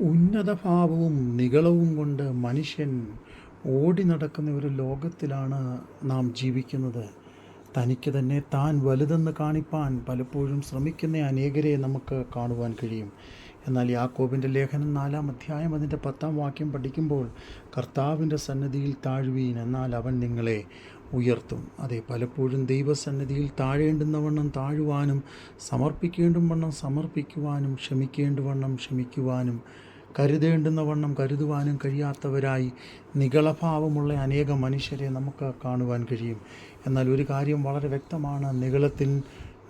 ഉന്നതഭാവവും നികളവും കൊണ്ട് മനുഷ്യൻ ഓടി നടക്കുന്ന ഒരു ലോകത്തിലാണ് നാം ജീവിക്കുന്നത്. തനിക്ക് തന്നെ താൻ വലുതെന്ന് കാണിപ്പാൻ പലപ്പോഴും ശ്രമിക്കുന്ന അനേകരെ നമുക്ക് കാണുവാൻ കഴിയും. എന്നാൽ യാക്കോബിന്റെ ലേഖനം നാലാം അധ്യായം അതിന്റെ പത്താം വാക്യം പഠിക്കുമ്പോൾ കർത്താവിന്റെ സന്നദ്ധിയിൽ താഴ്വീൻ എന്നാൽ അവൻ നിങ്ങളെ ഉയർത്തും. അതെ പലപ്പോഴും ദൈവസന്നിധിയിൽ താഴേണ്ടുന്നവണ്ണം താഴുവാനും സമർപ്പിക്കേണ്ടും വണ്ണം സമർപ്പിക്കുവാനും ക്ഷമിക്കേണ്ടുവണ്ണം ക്ഷമിക്കുവാനും കരുതേണ്ടുന്ന വണ്ണം കരുതുവാനും കഴിയാത്തവരായി നികളഭാവമുള്ള അനേകം മനുഷ്യരെ നമുക്ക് കാണുവാൻ കഴിയും. എന്നാൽ ഒരു കാര്യം വളരെ വ്യക്തമാണ്. നികളത്തിൽ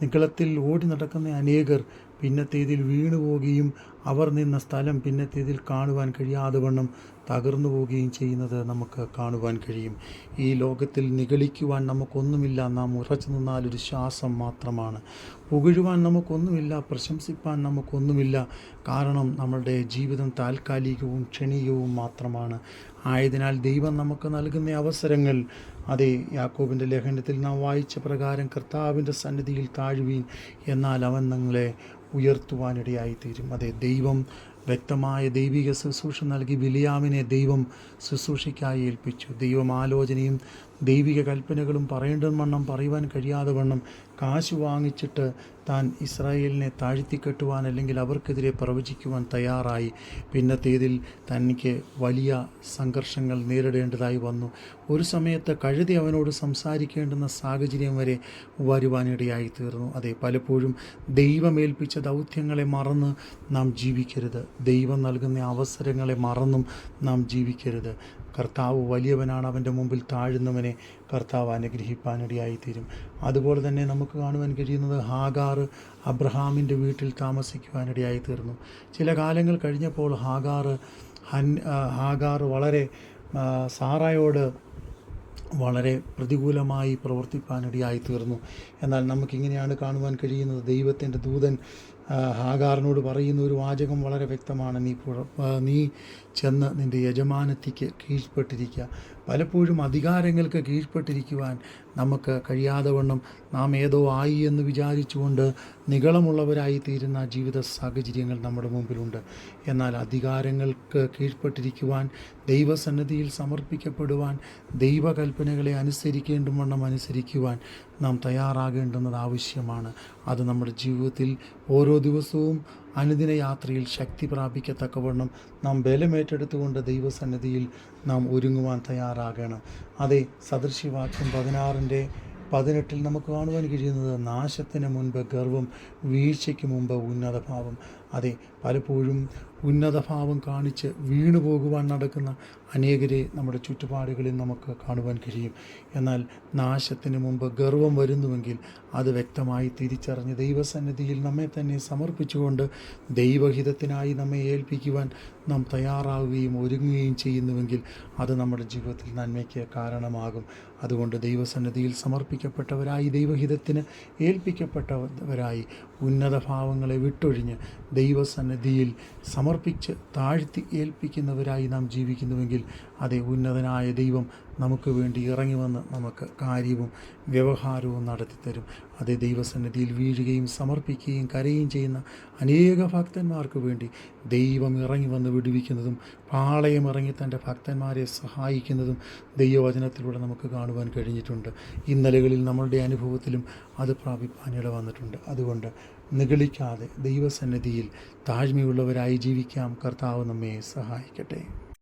നികളത്തിൽ ഓടി നടക്കുന്ന അനേകർ പിന്നത്തേതിൽ വീണു പോവുകയും അവർ നിന്ന സ്ഥലം പിന്നത്തേതിൽ കാണുവാൻ കഴിയാതെ വണ്ണം തകർന്നു പോവുകയും ചെയ്യുന്നത് നമുക്ക് കാണുവാൻ കഴിയും. ഈ ലോകത്തിൽ നിഗളിക്കുവാൻ നമുക്കൊന്നുമില്ല. നാം ഉറച്ചു നിന്നാൽ ഒരു ശ്വാസം മാത്രമാണ്. പുകഴുവാൻ നമുക്കൊന്നുമില്ല. പ്രശംസിപ്പാൻ നമുക്കൊന്നുമില്ല. കാരണം നമ്മളുടെ ജീവിതം താൽക്കാലികവും ക്ഷണികവും മാത്രമാണ്. ആയതിനാൽ ദൈവം നമുക്ക് നൽകുന്ന അവസരങ്ങൾ അതെ യാക്കോബിന്റെ ലേഖനത്തിൽ നാം വായിച്ച പ്രകാരം കർത്താവിന്റെ സന്നിധിയിൽ താഴുവീൻ എന്നാൽ അവൻ നിങ്ങളെ ഉയർത്തുവാനിടയായിത്തീരും. അതെ ദൈവം വ്യക്തമായ ദൈവിക ശുശ്രൂഷ നൽകി വിലിയാമിനെ ദൈവം ശുശ്രൂഷയ്ക്കായി ഏൽപ്പിച്ചു. ദൈവം ആലോചനയും ദൈവിക കൽപ്പനകളും പറയേണ്ടത് വണ്ണം പറയുവാൻ കഴിയാതെ വണ്ണം കാശ് വാങ്ങിച്ചിട്ട് താൻ ഇസ്രായേലിനെ താഴ്ത്തിക്കെട്ടുവാൻ അല്ലെങ്കിൽ അവർക്കെതിരെ പ്രവചിക്കുവാൻ തയ്യാറായി. പിന്നത്തേതിൽ തനിക്ക് വലിയ സംഘർഷങ്ങൾ നേരിടേണ്ടതായി വന്നു. ഒരു സമയത്ത് കഴുതി അവനോട് സംസാരിക്കേണ്ടുന്ന സാഹചര്യം വരെ വരുവാനിടയായി തീർന്നു അതെ പലപ്പോഴും ദൈവമേൽപ്പിച്ച ദൗത്യങ്ങളെ മറന്ന് നാം ജീവിക്കരുത്. ദൈവം നൽകുന്ന അവസരങ്ങളെ മറന്നും നാം ജീവിക്കരുത്. കർത്താവ് വലിയവനാണ് അവന്റെ മുമ്പിൽ താഴുന്നവനെ കർത്താവ് അനുഗ്രഹിപ്പാനിടയായി തീരും അതുപോലെ തന്നെ നമുക്ക് കാണുവാൻ കഴിയുന്നത് ഹാഗാർ അബ്രഹാമിന്റെ വീട്ടിൽ താമസിക്കുവാനിടയായി തീർന്നു ചില കാലങ്ങൾ കഴിഞ്ഞപ്പോൾ ഹാഗാർ ഹൻ ഹാഗാർ വളരെ സാറായോട് വളരെ പ്രതികൂലമായി പ്രവർത്തിപ്പാനിടയായി തീർന്നു എന്നാൽ നമുക്കിങ്ങനെയാണ് കാണുവാൻ കഴിയുന്നത്. ദൈവത്തിന്റെ ദൂതൻ ഹാഗാറിനോട് പറയുന്ന ഒരു വാചകം വളരെ വ്യക്തമാണ്. നീ നീ ചെന്ന് നിന്റെ യജമാനത്തിക്ക് കീഴ്പ്പെട്ടിരിക്കുക പലപ്പോഴും അധികാരങ്ങൾക്ക് കീഴ്പ്പെട്ടിരിക്കുവാൻ നമുക്ക് കഴിയാതെ വണ്ണം നാം ഏതോ ആയി എന്ന് വിചാരിച്ചുകൊണ്ട് നികളമുള്ളവരായി തീരുന്ന ജീവിത സാഹചര്യങ്ങൾ നമ്മുടെ മുമ്പിലുണ്ട്. എന്നാൽ അധികാരങ്ങൾക്ക് കീഴ്പ്പെട്ടിരിക്കുവാൻ ദൈവസന്നിധിയിൽ സമർപ്പിക്കപ്പെടുവാൻ ദൈവകൽപ്പനകളെ അനുസരിക്കേണ്ടും വണ്ണം അനുസരിക്കുവാൻ നാം തയ്യാറാകേണ്ടുന്നത് ആവശ്യമാണ്. അത് നമ്മുടെ ജീവിതത്തിൽ ഓരോ ദിവസവും അനുദിന യാത്രയിൽ ശക്തി പ്രാപിക്കത്തക്കവണ്ണം നാം ബലമേറ്റെടുത്തുകൊണ്ട് ദൈവസന്നിധിയിൽ നാം ഒരുങ്ങുവാൻ തയ്യാറാകണം. അതെ സദൃശ്യവാക്യം പതിനാറിന്റെ പതിനെട്ടിൽ നമുക്ക് കാണുവാൻ കഴിയുന്നത് നാശത്തിന് മുൻപ് ഗർവം വീഴ്ചയ്ക്ക് മുമ്പ് ഉന്നതഭാവം. അതെ പലപ്പോഴും ഉന്നതഭാവം കാണിച്ച് വീണു പോകുവാൻ നടക്കുന്ന അനേകരെ നമ്മുടെ ചുറ്റുപാടുകളിൽ നമുക്ക് കാണുവാൻ കഴിയും. എന്നാൽ നാശത്തിന് മുമ്പ് ഗർവം വരുന്നുവെങ്കിൽ അത് വ്യക്തമായി തിരിച്ചറിഞ്ഞ് ദൈവസന്നിധിയിൽ നമ്മെ തന്നെ സമർപ്പിച്ചുകൊണ്ട് ദൈവഹിതത്തിനായി നമ്മെ ഏൽപ്പിക്കുവാൻ നാം തയ്യാറാവുകയും ഒരുങ്ങുകയും ചെയ്യുന്നുവെങ്കിൽ അത് നമ്മുടെ ജീവിതത്തിൽ നന്മയ്ക്ക് കാരണമാകും. അതുകൊണ്ട് ദൈവസന്നിധിയിൽ സമർപ്പിക്കപ്പെട്ടവരായി ദൈവഹിതത്തിന് ഏൽപ്പിക്കപ്പെട്ടവരായി ഉന്നതഭാവങ്ങളെ വിട്ടൊഴിഞ്ഞ് ദൈവസന്നിധിയിൽ സമർപ്പിച്ച് താഴ്ത്തി ഏൽപ്പിക്കുന്നവരായി നാം ജീവിക്കുന്നുവെങ്കിൽ അതേ ഉന്നതനായ ദൈവം നമുക്ക് വേണ്ടി ഇറങ്ങി വന്ന് നമുക്ക് കാര്യവും വ്യവഹാരവും നടത്തിത്തരും. അതേ ദൈവസന്നിധിയിൽ വീഴുകയും സമർപ്പിക്കുകയും കരയുകയും ചെയ്യുന്ന അനേക ഭക്തന്മാർക്ക് വേണ്ടി ദൈവം ഇറങ്ങി വന്ന് വിടുവിക്കുന്നതും പാളയം ഇറങ്ങി തന്റെ ഭക്തന്മാരെ സഹായിക്കുന്നതും ദൈവവചനത്തിലൂടെ നമുക്ക് കാണുവാൻ കഴിഞ്ഞിട്ടുണ്ട്. ഇന്നലകളിൽ നമ്മളുടെ അനുഭവത്തിലും അത് പ്രാപിപ്പാനിട വന്നിട്ടുണ്ട്. അതുകൊണ്ട് നിഗളിക്കാതെ ദൈവസന്നിധിയിൽ താഴ്മയുള്ളവരായി ജീവിക്കാം. കർത്താവ് നമ്മെ സഹായിക്കട്ടെ.